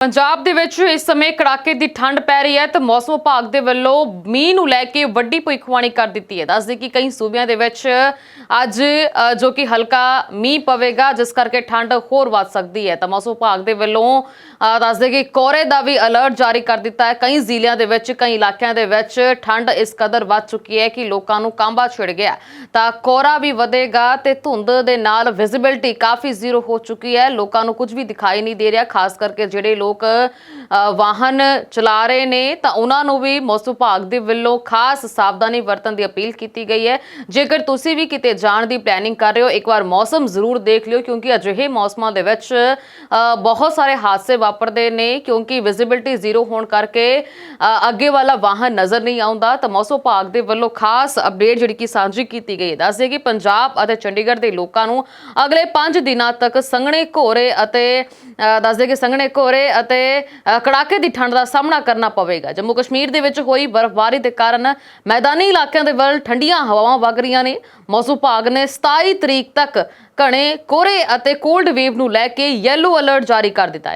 ਪੰਜਾਬ ਦੇ ਵਿੱਚ ਇਸ ਸਮੇਂ ਕੜਾਕੇ ਦੀ ਠੰਡ ਪੈ ਰਹੀ ਹੈ ਤੇ ਮੌਸਮ ਵਿਭਾਗ ਦੇ ਵੱਲੋਂ ਮੀਂਹ ਨੂੰ ਲੈ ਕੇ ਵੱਡੀ ਭਵਿੱਖਬਾਣੀ ਕਰ ਦਿੱਤੀ ਹੈ। ਦੱਸਦੇ ਕਿ ਕਈ ਸੂਬਿਆਂ ਦੇ ਵਿੱਚ ਅੱਜ ਜੋ ਕਿ ਹਲਕਾ ਮੀਂਹ ਪਵੇਗਾ, ਜਿਸ ਕਰਕੇ ਠੰਡ ਹੋਰ ਵੱਧ ਸਕਦੀ ਹੈ। ਤਾਂ ਮੌਸਮ ਵਿਭਾਗ ਦੇ ਵੱਲੋਂ ਦੱਸਦੇ ਕਿ ਕੋਰੇ ਦਾ ਵੀ ਅਲਰਟ ਜਾਰੀ ਕਰ ਦਿੱਤਾ ਹੈ। ਕਈ ਜ਼ਿਲ੍ਹਿਆਂ ਦੇ ਵਿੱਚ, ਕਈ ਇਲਾਕਿਆਂ ਦੇ ਵਿੱਚ ਠੰਡ ਇਸ ਕਦਰ ਵੱਧ ਚੁੱਕੀ ਹੈ ਕਿ ਲੋਕਾਂ ਨੂੰ ਕਾਂਬਾ ਛਿੜ ਗਿਆ ਤਾਂ ਕੋਰਾ ਵੀ ਵਧੇਗਾ ਤੇ ਧੁੰਦ ਦੇ ਨਾਲ ਵਿਜ਼ਿਬਿਲਟੀ ਕਾਫੀ ਜ਼ੀਰੋ ਹੋ ਚੁੱਕੀ ਹੈ। ਲੋਕਾਂ ਨੂੰ ਕੁਝ ਵੀ ਦਿਖਾਈ ਨਹੀਂ ਦੇ ਰਿਹਾ, ਖਾਸ ਕਰਕੇ ਜਿਹੜੇ ਲੋਕ ਅ, ਵਾਹਨ ਚਲਾ ਰਹੇ ਨੇ ਤਾਂ ਉਹਨਾਂ ਨੂੰ ਵੀ ਮੌਸਮ ਵਿਭਾਗ ਦੇ ਵੱਲੋਂ ਖਾਸ ਸਾਵਧਾਨੀ ਵਰਤਣ ਦੀ ਅਪੀਲ ਕੀਤੀ ਗਈ ਹੈ। ਜੇਕਰ ਤੁਸੀਂ ਵੀ ਕਿਤੇ ਜਾਣ ਦੀ ਪਲੈਨਿੰਗ ਕਰ ਰਹੇ ਹੋ ਇੱਕ ਵਾਰ ਮੌਸਮ ਜ਼ਰੂਰ ਦੇਖ ਲਿਓ ਕਿਉਂਕਿ ਅਜਿਹੇ ਮੌਸਮਾਂ ਦੇ ਵਿੱਚ ਬਹੁਤ ਸਾਰੇ ਹਾਦਸੇ ਵਾਪਰਦੇ ਨੇ ਕਿਉਂਕਿ ਵਿਜ਼ਿਬਿਲਟੀ ਜ਼ੀਰੋ ਹੋਣ ਕਰਕੇ ਅੱਗੇ ਵਾਲਾ ਵਾਹਨ ਨਜ਼ਰ ਨਹੀਂ ਆਉਂਦਾ। ਤਾਂ ਮੌਸਮ ਵਿਭਾਗ ਦੇ ਵੱਲੋਂ ਖਾਸ ਅਪਡੇਟ ਜਿਹੜੀ ਕਿ ਸਾਂਝੀ ਕੀਤੀ ਗਈ ਹੈ। ਦੱਸਦੇ ਕਿ ਪੰਜਾਬ ਅਤੇ ਚੰਡੀਗੜ੍ਹ ਦੇ ਲੋਕਾਂ ਨੂੰ ਅਗਲੇ 5 ਦਿਨਾਂ ਤੱਕ ਸੰਘਣੇ ਘੋਰੇ ਅਤੇ ਅ, ਦੱਸਦੇ ਕਿ ਸੰਘਣੇ ਘੋਰੇ ਅਤੇ ਕੜਾਕੇ ਦੀ ਠੰਡ ਦਾ ਸਾਹਮਣਾ ਕਰਨਾ ਪਵੇਗਾ। ਜੰਮੂ ਕਸ਼ਮੀਰ ਦੇ ਵਿੱਚ ਹੋਈ ਬਰਫ਼ਬਾਰੀ ਦੇ ਕਾਰਨ ਮੈਦਾਨੀ ਇਲਾਕਿਆਂ ਦੇ ਵੱਲ ਠੰਡੀਆਂ ਹਵਾਵਾਂ ਵਗ ਰਹੀਆਂ ਨੇ। ਮੌਸਮ ਵਿਭਾਗ ਨੇ 27 ਤਰੀਕ ਤੱਕ ਘਣੇ ਕੋਰੇ ਅਤੇ ਕੋਲਡ ਵੇਵ ਨੂੰ ਲੈ ਕੇ ਯੈਲੋ ਅਲਰਟ ਜਾਰੀ ਕਰ ਦਿੱਤਾ